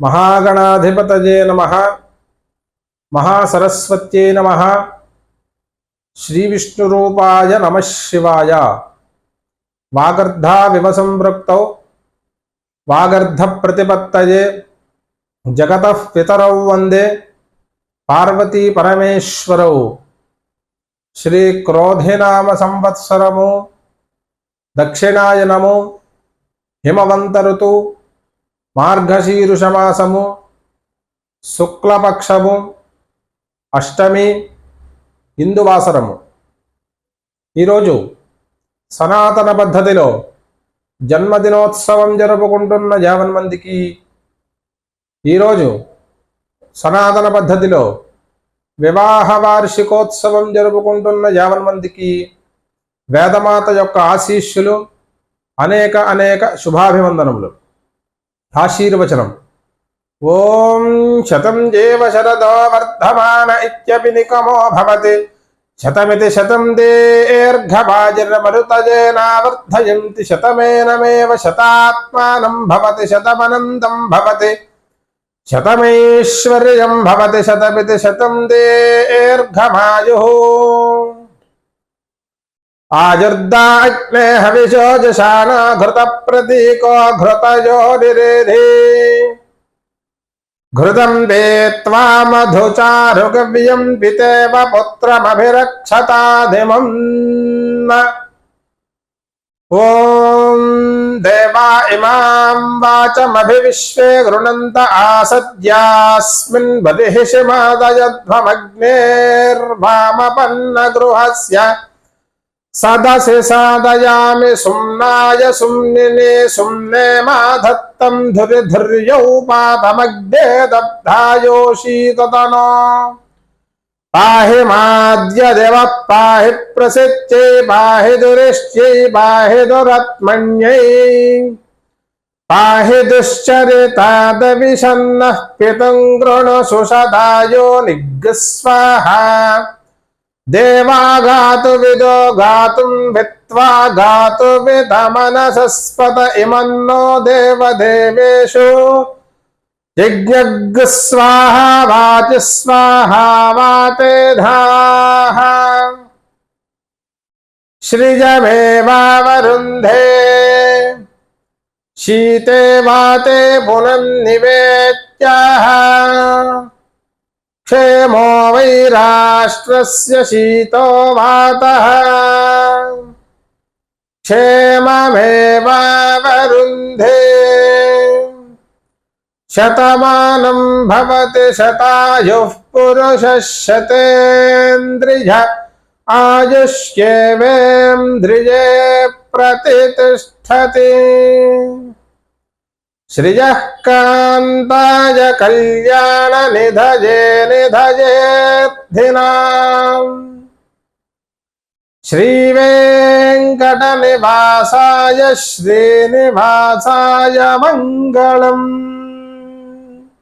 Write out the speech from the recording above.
महागणाधिपत नम। महासरस्वत नम। श्री विष्णु नम शिवाय। वागर्धाविव संवृक्तौ वागर्धप्रतिपत्तये। जगतः पितरौ श्री क्रोधिनाम संवत्सरमु दक्षिणाय नमो। हिमवन्तऋतु। మార్గశీరుషమాసము శుక్లపక్షము అష్టమి హిందువాసరము ఈరోజు సనాతన పద్ధతిలో జన్మదినోత్సవం జరుపుకుంటున్న యావన్ మందికి ఈరోజు సనాతన పద్ధతిలో వివాహ వార్షికోత్సవం జరుపుకుంటున్న యావన్ మందికి వేదమాత యొక్క ఆశీస్సులు అనేక అనేక శుభాభివందనములు. आशीर्वचन ओम शतम देव शरदो वर्धमान इत्यपि निकमो भवति। शतमिति शतम देर्घ वाजिर मरुतजेना वर्धयन्ति शतमेनमेव शतात्मानं भवति। शतमनन्दं भवति। शतमेश्वर्यं भवति। शतमिति शतम शतं दीर्घमायुः। आजुर्दाग्ने हविषो जशान घृत प्रतीको घृतयो निरेधि। घृतम् देत्वा मधुचारुगव्यम् पितेव पुत्रमभिरक्षताधिमम्। ॐ देवा इमाम् वाचमभिविश्वे गृणन्त आसद्यास्मिन् बलिः सदा सदसि सादयामि सुम्नाय सुम्निने सुम्ने माधत्तम् धुरिधुर्यौ पापमग्धे दग्धायोषीततनो पाहि माद्यदेवः पाहि प्रसिद्ध्यै पाहि दुरिष्ट्यै पाहि दुरात्मन्यै। पाहि दुश्चरितादविषन्नः पितम् गृणसुषधायो निगस्वाहा देवाघातु विदो घातुं भित्त्वा घातु विधमनसस्पत इमन्नो देवदेवेषु। जिज्ञग्स्वाहा वाचि स्वाहा वाते धाः श्रिजमेवावरुन्धे। शीते वाते पुनन्निवेत्याः क्षेमो वै राष्ट्रस्य शीतो वातः क्षेममेवावरुन्धे शतमानं भवति शतायुः पुरुषः शतेन्द्रिय आयुष्येवेन्द्रिये प्रतितिष्ठति श्रियः कान्ताय श्री वेकट श्रीवेङ्कटनिवासाय श्रीनिवासाय मङ्गलम्।